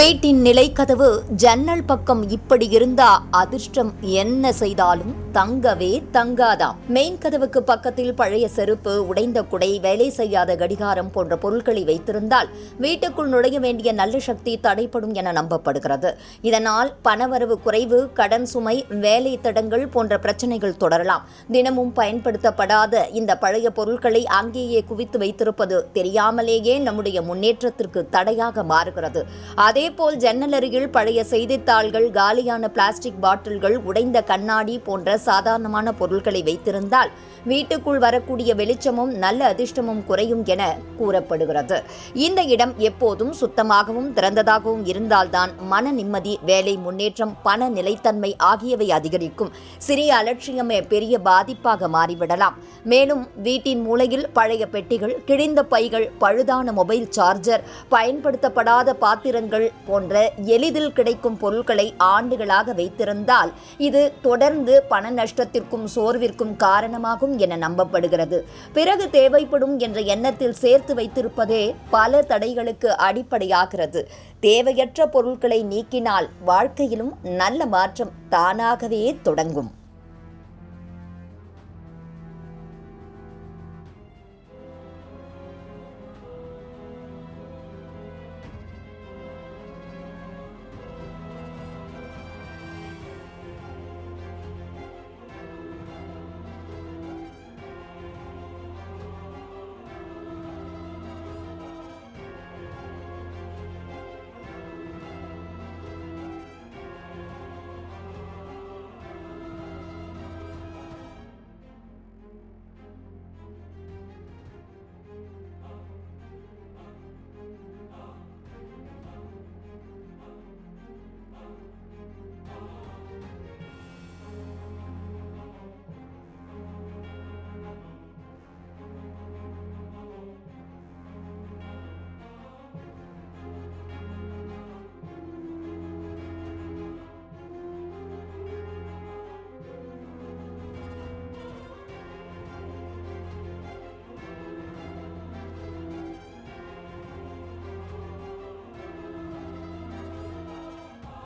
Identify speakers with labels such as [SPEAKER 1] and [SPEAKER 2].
[SPEAKER 1] வீட்டின் நிலைக்கதவு ஜன்னல் பக்கம் இப்படி இருந்தா அதிர்ஷ்டம் என்ன செய்தாலும் தங்கவே தங்காதாம். மெயின் கதவுக்கு பக்கத்தில் பழைய செருப்பு உடைந்த குடை வேலை செய்யாத கடிகாரம் போன்ற பொருட்களை வைத்திருந்தால் வீட்டுக்குள் நுழைய வேண்டிய நல்ல சக்தி தடைப்படும் என நம்பப்படுகிறது. இதனால் பணவரவு குறைவு கடன் சுமை வேலை தடங்கள் போன்ற பிரச்சனைகள் தொடரலாம். தினமும் பயன்படுத்தப்படாத இந்த பழைய பொருட்களை அங்கேயே குவித்து வைத்திருப்பது தெரியாமலேயே நம்முடைய முன்னேற்றத்திற்கு தடையாக மாறுகிறது. அதே அதேபோல் ஜன்னல் அருகில் பழைய செய்தித்தாள்கள் காலியான பிளாஸ்டிக் பாட்டில்கள் உடைந்த கண்ணாடி போன்ற சாதாரணமான பொருட்களை வைத்திருந்தால் வீட்டுக்குள் வரக்கூடிய வெளிச்சமும் நல்ல அதிர்ஷ்டமும் குறையும் என கூறப்படுகிறது. இந்த இடம் எப்போதும் சுத்தமாகவும் திறந்ததாகவும் இருந்தால்தான் மன நிம்மதி வேலை முன்னேற்றம் பண நிலைத்தன்மை ஆகியவை அதிகரிக்கும். சிறிய அலட்சியமே பெரிய பாதிப்பாக மாறிவிடலாம். மேலும் வீட்டின் மூலையில் பழைய பெட்டிகள் கிழிந்த பைகள் பழுதான மொபைல் சார்ஜர் பயன்படுத்தப்படாத பாத்திரங்கள் போன்ற எளிதில் கிடைக்கும் பொருட்களை ஆண்டுகளாக வைத்திருந்தால் இது தொடர்ந்து பண நஷ்டத்திற்கும் சோர்விற்கும் காரணமாகும் என நம்பப்படுகிறது. பிறகு தேவைப்படும் என்ற எண்ணத்தில் சேர்த்து வைத்திருப்பதே பல தடைகளுக்கு அடிப்படையாகிறது. தேவையற்ற பொருட்களை நீக்கினால் வாழ்க்கையிலும் நல்ல மாற்றம் தானாகவே தொடங்கும்.